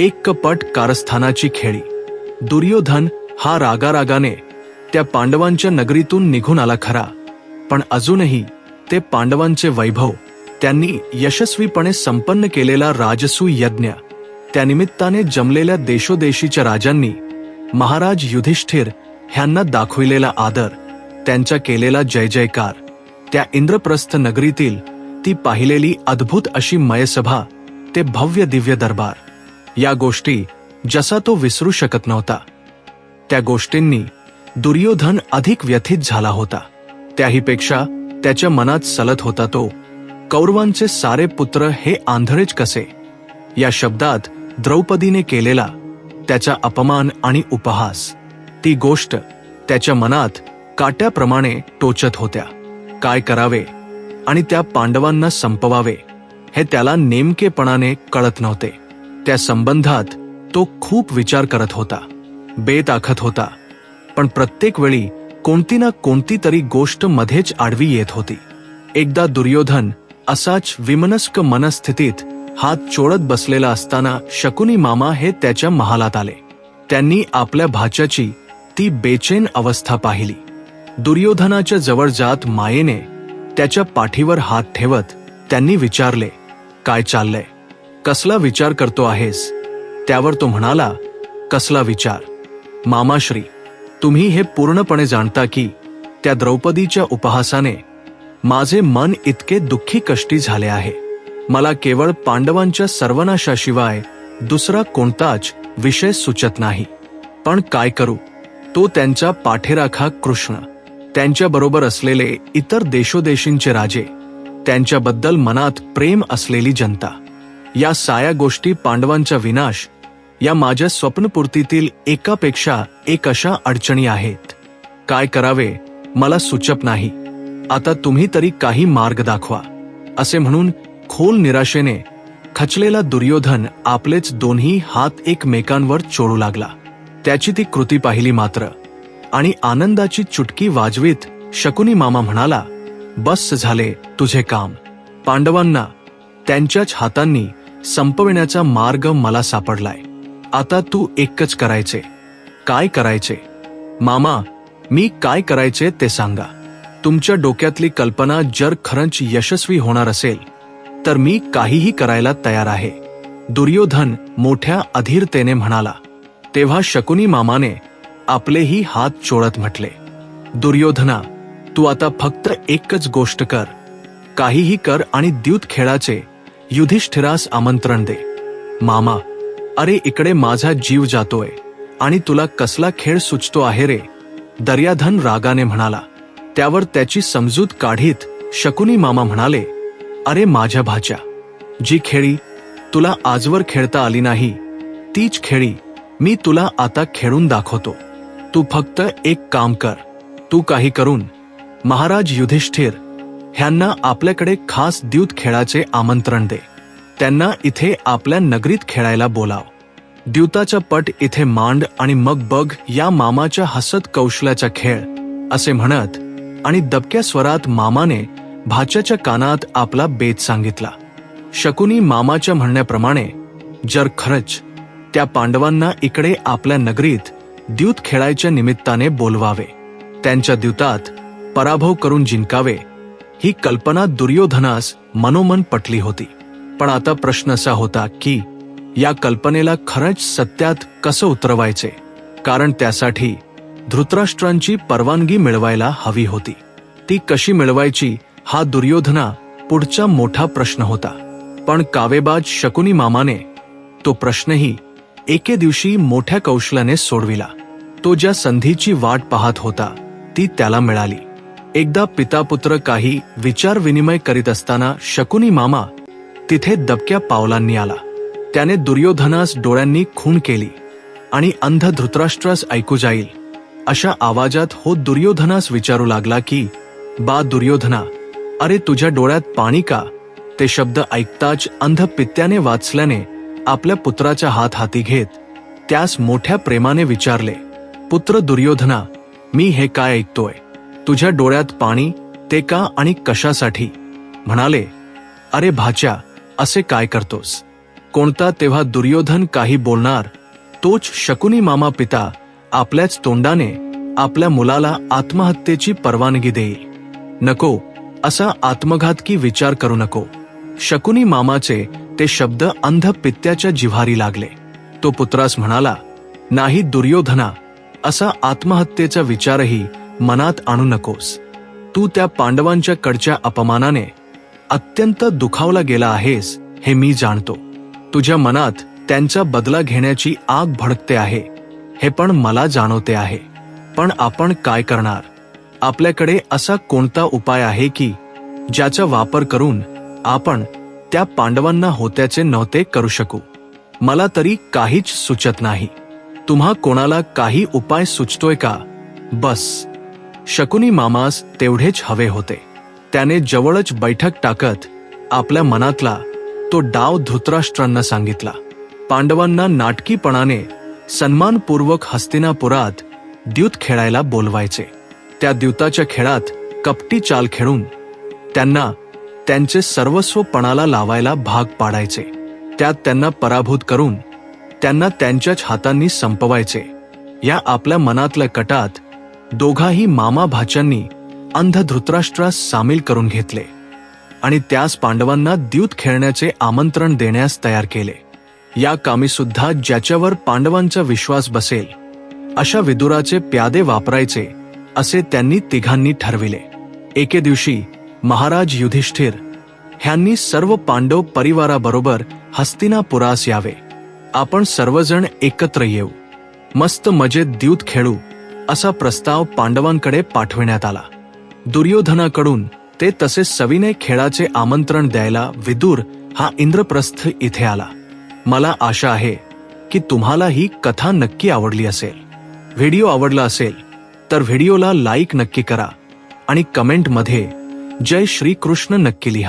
एक कपट कारस्थानाची खेळी. दुर्योधन हा रागारागाने त्या पांडवांच्या नगरीतून निघून आला खरा. पण अजूनही ते पांडवांचे वैभव त्यांनी यशस्वीपणे संपन्न केलेला राजसू यज्ञ त्यानिमित्ताने जमलेल्या देशोदेशीच्या राजांनी महाराज युधिष्ठिर ह्यांना दाखविलेला आदर त्यांच्या केलेला जय जयकार त्या इंद्रप्रस्थ नगरीतील ती पाहिलेली अद्भुत अशी मयसभा ते भव्य दिव्य दरबार. या गोष्टी जसा तो विसरू शकत नव्हता. त्या गोष्टींनी दुर्योधन अधिक व्यथित झाला होता. त्याहीपेक्षा त्याच्या मनात सलत होता तो कौरवांचे सारे पुत्र हे आंधळेच कसे या शब्दात द्रौपदीने केलेला त्याचा अपमान आणि उपहास. ती गोष्ट त्याच्या मनात काट्याप्रमाणे टोचत होत्या. काय करावे आणि त्या पांडवांना संपवावे हे त्याला नेमकेपणाने कळत नव्हते. त्या संबंधात तो खूप विचार करत होता बेत आखत होता पण प्रत्येक वेळी कोणती ना कोणती तरी गोष्ट मध्येच आडवी येत होती. एकदा दुर्योधन असाच विमनस्क मनस्थितीत हात चोळत बसलेला असताना शकुनी मामा हे त्याच्या महालात आले. त्यांनी आपल्या भाच्याची ती बेचैन अवस्था पाहिली. दुर्योधनाच्या जवळ जात मायेने त्याच्या पाठीवर हात ठेवत त्यांनी विचारले काय चाललंय? कसला विचार करतो आहेस? त्यावर तो म्हणाला कसला विचार? मामाश्री तुम्ही हे पूर्णपणे जाणता की त्या द्रौपदीच्या उपहासाने माझे मन इतके दुःखी कष्टी झाले आहे. मला केवळ पांडवांच्या सर्वनाशाशिवाय दुसरा कोणताच विषय सुचत नाही. पण काय करू? तो त्यांचा पाठेराखा कृष्ण. त्यांच्याबरोबर असलेले इतर देशोदेशींचे राजे. त्यांच्याबद्दल मनात प्रेम असलेली जनता. या साया गोष्टी पांडवांचा विनाश या माझ्या स्वप्नपूर्तीतील एकापेक्षा एक अशा अडचणी आहेत. काय करावे मला सुचप नाही. आता तुम्ही तरी काही मार्ग दाखवा असे म्हणून खोल निराशेने खचलेला दुर्योधन आपलेच दोन्ही हात एकमेकांवर चोळू लागला. त्याची ती कृती पाहिली मात्र आणि आनंदाची चुटकी वाजवीत शकुनी मामा म्हणाला बस झाले तुझे काम. पांडवांना त्यांच्याच हातांनी संपविण्याचा मार्ग मला सापडलाय. आता तू एकच करायचे. काय करायचे? मामा मी काय करायचे ते सांगा. तुमच्या डोक्यातली कल्पना जर खरंच यशस्वी होणार असेल तर मी काहीही करायला तयार आहे. दुर्योधन मोठ्या अधीरतेने म्हणाला. तेव्हा शकुनी मामाने आपलेही हात चोळत म्हटले. दुर्योधना तू आता फक्त एकच गोष्ट कर. काहीही कर आणि द्यूत खेळाचे युधिष्ठिरास आमंत्रण दे. मामा अरे इकडे माझा जीव जातोय आणि तुला कसला खेळ सुचतो आहे रे? दर्याधन रागाने म्हणाला. त्यावर त्याची समजूत काढीत शकुनी मामा म्हणाले अरे माझ्या भाच्या जी खेळी तुला आजवर खेळता आली नाही तीच खेळी मी तुला आता खेळून दाखवतो. तू फक्त एक काम कर तू काही करून महाराज युधिष्ठिर ह्यांना आपल्याकडे खास द्यूत खेळाचे आमंत्रण दे. त्यांना इथे आपल्या नगरीत खेळायला बोलाव. द्यूताचा पट इथे मांड आणि मग बघ या मामाच्या हसत कौशल्याचा खेळ असे म्हणत आणि दबक्या स्वरात मामाने भाच्याच्या कानात आपला बेत सांगितला. शकुनी मामाच्या म्हणण्याप्रमाणे जर खरंच त्या पांडवांना इकडे आपल्या नगरीत द्यूत खेळायच्या निमित्ताने बोलवावे त्यांच्या द्यूतात पराभव करून जिंकावे ही कल्पना दुर्योधनास मनोमन पटली होती. पण आता प्रश्न असा होता की या कल्पनेला खरंच सत्यात कसं उतरवायचे? कारण त्यासाठी धृतराष्ट्रांची परवानगी मिळवायला हवी होती. ती कशी मिळवायची हा दुर्योधना पुढचा मोठा प्रश्न होता. पण कावेबाज शकुनी मामाने तो प्रश्नही एके दिवशी मोठ्या कौशल्याने सोडविला. तो ज्या संधीची वाट पाहत होता ती त्याला मिळाली. एकदा पितापुत्र काही विचार विनिमय करीत असताना शकुनी मामा तिथे दबक्या पावलांनी आला. त्याने दुर्योधनास डोळ्यांनी खून केली आणि अंध धृतराष्ट्रास ऐकू जाईल. अशा आवाजात हो दुर्योधनास विचारू लागला की बा दुर्योधना अरे तुझ्या डोळ्यात पाणी का? ते शब्द ऐकताच अंध पित्याने वाचल्याने आपल्या पुत्राचा हात हाती घेत त्यास मोठ्या प्रेमाने विचारले पुत्र दुर्योधना मी हे काय ऐकतोय? तुझ्या डोळ्यात पाणी ते का आणि कशासाठी? म्हणाले अरे भाच्या असे काय करतोस? कोणता तेव्हा दुर्योधन काही बोलणार? तोच शकुनी मामा पिता आपल्याच तोंडाने आपल्या मुलाला आत्महत्येची परवानगी देईल. नको असा आत्मघातकी विचार करू नको. शकुनी मामाचे ते शब्द अंध पित्याच्या जिव्हारी लागले. तो पुत्रास म्हणाला नाही दुर्योधना असा आत्महत्येचा विचारही मनात आणू नकोस. तू त्या पांडवांच्या कडच्या अपमानाने अत्यंत दुखावला गेला आहेस हे मी जाणतो. तुझ्या मनात त्यांचा बदला घेण्याची आग भडकते आहे हे पण मला जाणवते आहे. पण आपण काय करणार? आपल्याकडे असा कोणता उपाय आहे की ज्याचा वापर करून आपण त्या पांडवांना होत्याचे नव्हते करू शकू? मला तरी काहीच सुचत नाही. तुम्हा कोणाला काही उपाय सुचतोय का? बस. शकुनी मामास तेवढेच हवे होते. त्याने जवळच बैठक टाकत आपल्या मनातला तो डाव धृतराष्ट्रांना सांगितला. पांडवांना नाटकीपणाने सन्मानपूर्वक हस्तिनापुरात द्यूत खेळायला बोलवायचे. त्या द्यूताच्या खेळात कपटी चाल खेळून त्यांना त्यांचे सर्वस्वपणाला लावायला भाग पाडायचे. त्यात त्यांना पराभूत करून त्यांना त्यांच्याच हातांनी संपवायचे. या आपल्या मनातल्या कटात दोघाही मामा भाच्यांनी अंध धृतराष्ट्रास सामील करून घेतले आणि त्यास पांडवांना द्यूत खेळण्याचे आमंत्रण देण्यास तयार केले. या कामी सुद्धा ज्याच्यावर पांडवांचा विश्वास बसेल अशा विदुराचे प्यादे वापरायचे असे त्यांनी तिघांनी ठरविले. एके दिवशी महाराज युधिष्ठिर ह्यांनी सर्व पांडव परिवाराबरोबर हस्तिनापुरास यावे. आपण सर्वजण एकत्र येऊ. मस्त मजेत द्यूत खेळू. असा प्रस्ताव पांडवांकडे पाठविण्यात आला. दुर्योधनाकडून ते तसे सविनय खेळाचे आमंत्रण द्यायला विदूर हा इंद्रप्रस्थ इथे आला. मला आशा आहे की तुम्हाला ही कथा नक्की आवडली असेल. व्हिडिओ आवडला असेल तर व्हिडिओला लाईक नक्की करा आणि कमेंटमध्ये जय श्रीकृष्ण नक्की लिहा.